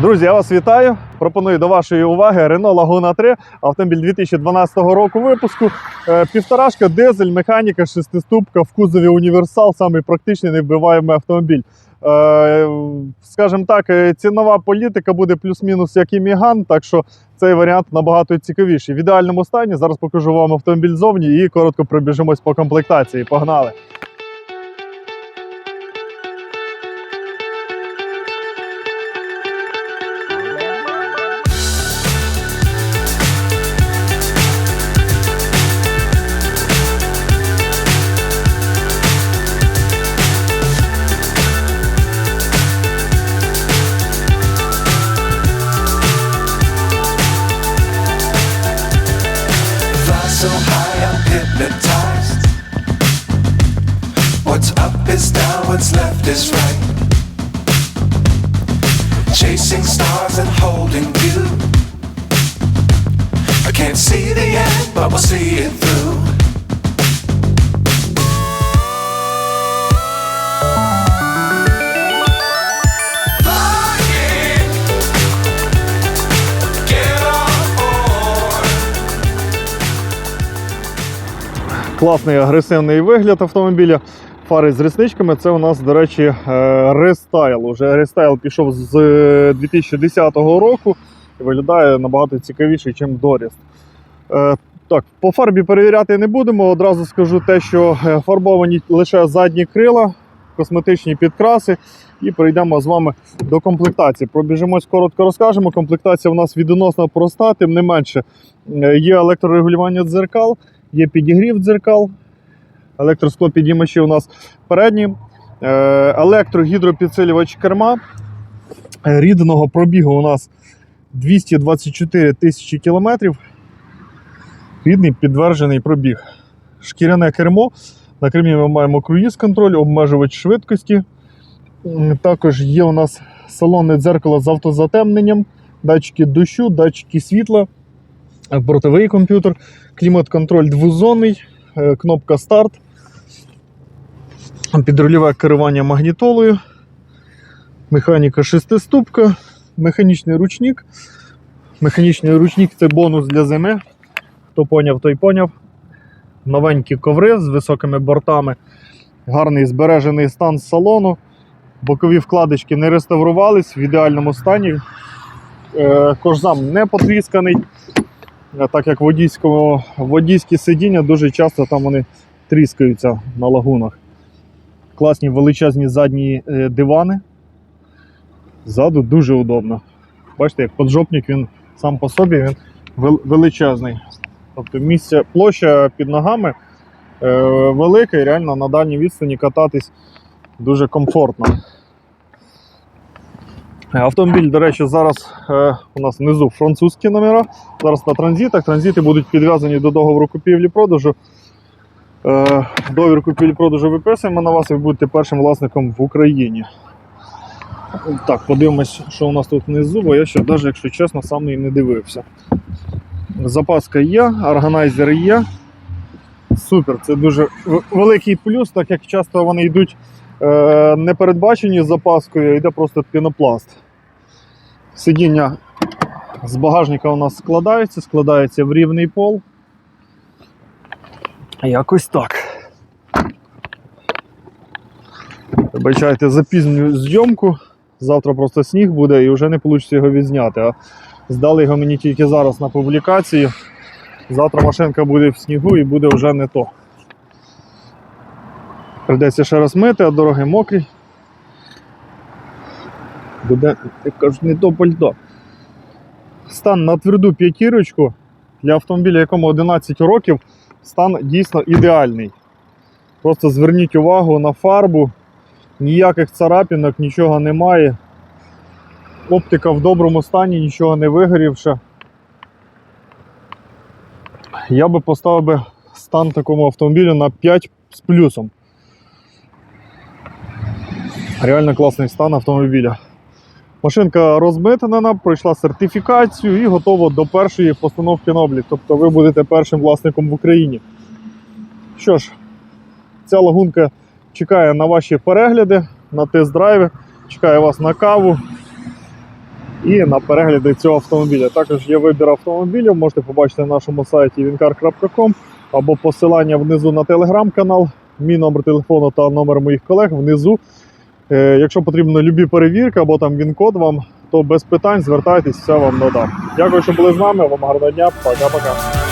Друзі, я вас вітаю. Пропоную до вашої уваги Renault Laguna 3, автомобіль 2012 року випуску. Е, Півторашка, дизель, механіка, шестиступка в кузові універсал, самий практичний невбиваємий автомобіль. Е, Скажімо так, е, цінова політика буде плюс-мінус як і Міган, так що цей варіант набагато цікавіший. В ідеальному стані зараз покажу вам автомобіль зовні і коротко пробіжимось по комплектації. Погнали! What's left is right. Chasing stars and holding you. I can't see the end, but we'll see it through. Класний агресивний вигляд автомобіля. Фари з ресничками. Це у нас, до речі, е, рестайл. Уже рестайл пішов з е, 2010 року і виглядає набагато цікавіше, ніж Доріст. Е, Так, по фарбі перевіряти не будемо. Одразу скажу те, що е, фарбовані лише задні крила, косметичні підкраси. І перейдемо з вами до комплектації. Пробіжимось коротко розкажемо. Комплектація у нас відносно проста, тим не менше е, є електрорегулювання дзеркал, є підігрів дзеркал, електросклопідіймачі у нас передні, е, електрогідропідсилювач керма. Е, Рідного пробігу у нас 224 тисячі кілометрів. Рідний підтверджений пробіг. Шкіряне кермо. На кермі ми маємо круїз-контроль, обмежувач швидкості. Також є у нас салонне дзеркало з автозатемненням, датчики дощу, датчики світла, бортовий комп'ютер, клімат-контроль двозонний, е, кнопка старт, підрульове керування магнітолою, механіка шестиступка, механічний ручник. Механічний ручник це бонус для зими. Хто поняв, той поняв. Новенькі коври з високими бортами, гарний збережений стан салону. Бокові вкладочки не реставрувались в ідеальному стані. Е, Кожзам не потрісканий, Е, так як водійського, водійські сидіння дуже часто там вони тріскаються на лагунах. Класні величезні задні е, дивани. Ззаду дуже удобно. Бачите, як поджопник він сам по собі він вел- величезний. Тобто місце, площа під ногами е, велика і реально на дальній відстані кататись дуже комфортно. Автомобіль, до речі, зараз е, у нас внизу французькі номера. Зараз на транзитах. Транзити будуть підв'язані до договору купівлі-продажу. Е, договір купівлі-продажу виписуємо на вас і ви будете першим власником в Україні. Так, подивимось, що у нас тут внизу, бо я ще, навіть, якщо чесно, сам і не дивився. Запаска є, органайзер є. Супер, це дуже великий плюс, так як часто вони йдуть е, не передбачені запаскою, а йде просто пінопласт. Сидіння з багажника у нас складається, складається в рівний пол. Якось так. Вибачайте, запізнюю зйомку. Завтра просто сніг буде і вже не вийде його відзняти. А здали його мені тільки зараз на публікацію. Завтра машинка буде в снігу і буде вже не то. Придеться ще раз мити, а дороги мокрі. Буде, як кажуть, не то пальто. Стан на тверду п'ятірочку для автомобіля, якому 11 років, стан дійсно ідеальний. Просто зверніть увагу на фарбу, ніяких царапінок, нічого немає. Оптика в доброму стані, нічого не вигорівши. Я би поставив би стан такому автомобілю на 5 з плюсом. Реально класний стан автомобіля. Машинка розмитнена, пройшла сертифікацію і готова до першої постановки на облік. Тобто ви будете першим власником в Україні. Що ж, ця лагунка чекає на ваші перегляди, на тест-драйви, чекає вас на каву і на перегляди цього автомобіля. Також є вибір автомобілів, можете побачити на нашому сайті wincar.com або посилання внизу на телеграм-канал, мій номер телефону та номер моїх колег внизу. Е, якщо потрібно любі перевірки або там він-код вам, то без питань звертайтесь, все вам надам. Дякую, що були з нами. Вам гарного дня. Пока-пока.